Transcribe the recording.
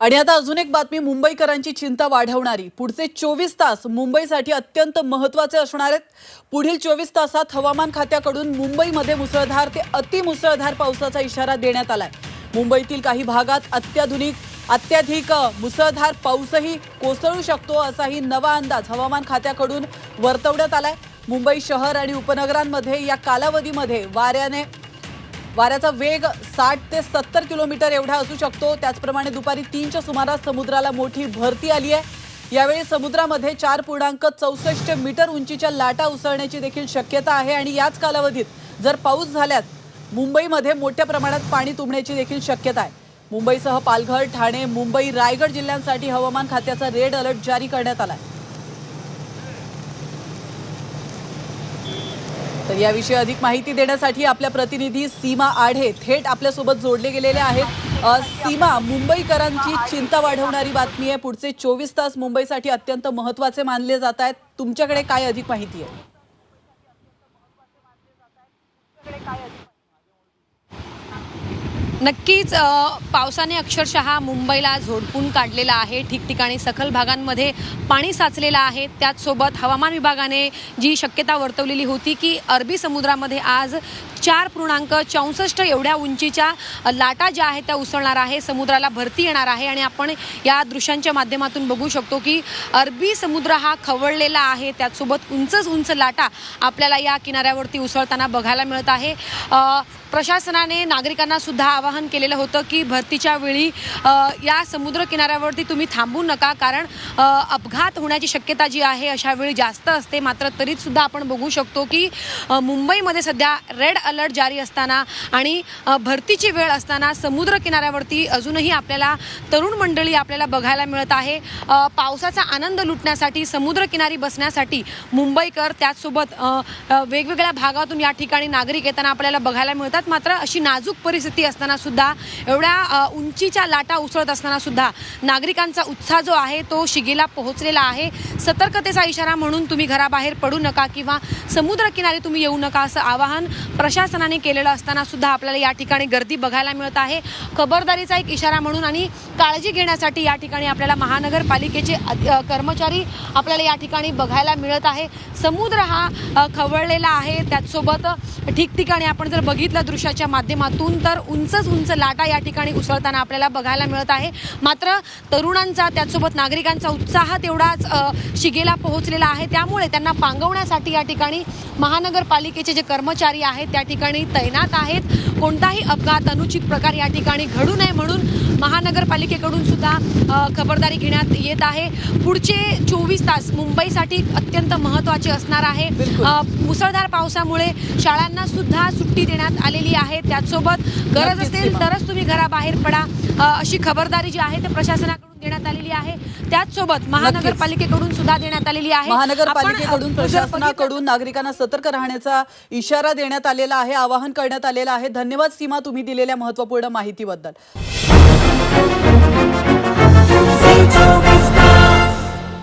आणि आता अजून एक बातमी मुंबईकरांची चिंता वाढवणारी. पुढचे चोवीस तास मुंबईसाठी अत्यंत महत्त्वाचे असणार आहेत. पुढील चोवीस तासात हवामान खात्याकडून मुंबईमध्ये मुसळधार ते अतिमुसळधार पावसाचा इशारा देण्यात आलाय. मुंबईतील काही भागात अत्याधुनिक अत्याधिक मुसळधार पाऊसही कोसळू शकतो असाही नवा अंदाज हवामान खात्याकडून वर्तवण्यात आलाय. मुंबई शहर आणि उपनगरांमध्ये या कालावधीमध्ये वाऱ्याने वाऱ्याचा वेग साठ ते सत्तर किलोमीटर एवढा असू शकतो. त्याचप्रमाणे दुपारी तीनच्या सुमारास समुद्राला मोठी भरती आली आहे. यावेळी समुद्रामध्ये चार पूर्णांक चौसष्ट मीटर उंचीच्या लाटा उसळण्याची देखील शक्यता आहे. आणि याच कालावधीत जर पाऊस झाल्यास मुंबईमध्ये मोठ्या प्रमाणात पाणी तुंबण्याची देखील शक्यता आहे. मुंबईसह पालघर ठाणे मुंबई रायगड जिल्ह्यांसाठी हवामान खात्याचा रेड अलर्ट जारी करण्यात आला आहे तर याविषयी अधिक माहिती देण्यासाठी आपल्या प्रतिनिधी सीमा आढे थेट आपल्यासोबत जोडले गेलेले आहेत. सीमा मुंबईकरांची चिंता वाढवणारी बातमी आहे. पुढचे चोवीस तास मुंबईसाठी अत्यंत महत्त्वाचे मानले जात आहेत. तुमच्याकडे काय अधिक माहिती आहे? नक्कीच पावसाने अक्षरशः मुंबईला झोडपून काढलेला आहे. ठिकठिकाणी सखल भागांमध्ये पाणी साचलेलं आहे. त्याचसोबत हवामान विभागाने जी शक्यता वर्तवलेली होती की अरबी समुद्रामध्ये आज चार पूर्णांक चौसष्ट एवढ्या उंचीच्या लाटा ज्या आहेत त्या उसळणार आहे. समुद्राला भरती येणार आहे आणि आपण या दृश्यांच्या माध्यमातून बघू शकतो की अरबी समुद्र हा खवळलेला आहे. त्याचसोबत उंचच उंच लाटा आपल्याला या किनाऱ्यावरती उसळताना बघायला मिळत आहे. प्रशासनाने नागरिकांना सुद्धा आवाहन केलेलं होतं की भरतीच्या वेळी या समुद्र किनाऱ्यावरती तुम्ही थांबू नका कारण अपघात होण्याची शक्यता जी आहे अशा वेळी जास्त असते. मात्र तरीच सुद्धा आपण बघू शकतो की मुंबईमध्ये सध्या रेड अलर्ट जारी असताना आणि भरतीची वेळ असताना समुद्र किनाऱ्यावरती अजूनही आपल्याला तरुण मंडळी आपल्याला बघायला मिळत आहे. पावसाचा आनंद लुटण्यासाठी समुद्रकिनारी बसण्यासाठी मुंबईकर त्याचसोबत वेगवेगळ्या भागातून या ठिकाणी नागरिक येताना आपल्याला बघायला मिळतात. मात्र अशी नाजूक परिस्थिती असताना सुद्धा एवढ्या उंचीच्या लाटा उसळत असताना सुद्धा नागरिकांचा उत्साह जो आहे तो शिगेला पोहोचलेला आहे. सतर्कतेचा इशारा म्हणून तुम्ही घराबाहेर पडू नका किंवा समुद्रकिनारी तुम्ही येऊ नका असं आवाहन प्रशासनाने केलेलं असताना सुद्धा आपल्याला या ठिकाणी गर्दी बघायला मिळत आहे. खबरदारीचा एक इशारा म्हणून आणि काळजी घेण्यासाठी या ठिकाणी आपल्याला महानगरपालिकेचे कर्मचारी आपल्याला या ठिकाणी बघायला मिळत आहे. समुद्र हा खवळलेला आहे. त्याचसोबत ठिकठिकाणी आपण जर बघितलं दृश्याच्या माध्यमातून तर उंच उंचच उंच लाटा या ठिकाणी उसळताना आपल्याला बघायला मिळत आहे. मात्र तरुणांचा त्याचसोबत नागरिकांचा उत्साह तेवढाच शिगेला पोहोचलेला आहे. त्यामुळे त्यांना पांगवण्यासाठी या ठिकाणी महानगरपालिकेचे जे कर्मचारी आहेत त्या ठिकाणी तैनात आहेत. कोणताही अपघात अनुचित प्रकार या ठिकाणी घडू नये म्हणून महानगरपालिकेकडून सुद्धा खबरदारी घेण्यात येत आहे. पुढचे चोवीस तास मुंबईसाठी अत्यंत महत्त्वाचे असणार आहे. मुसळधार पावसामुळे शाळांना सुद्धा सुट्टी देण्यात आलेली आहे. त्याचसोबत गरज असेल. तरच तुम्ही घराबाहेर पडा. अशी खबरदारी जी आहे ते प्रशासनाकडून देण्यात आलेली आहे. त्याचसोबत महानगरपालिकेकडून सुद्धा देण्यात आलेली आहे. महानगरपालिकेकडून प्रशासनाकडून नागरिकांना सतर्क राहण्याचा इशारा देण्यात आलेला आहे आवाहन करण्यात आलेलं आहे. धन्यवाद सीमा तुम्ही दिलेल्या महत्त्वपूर्ण माहितीबद्दल.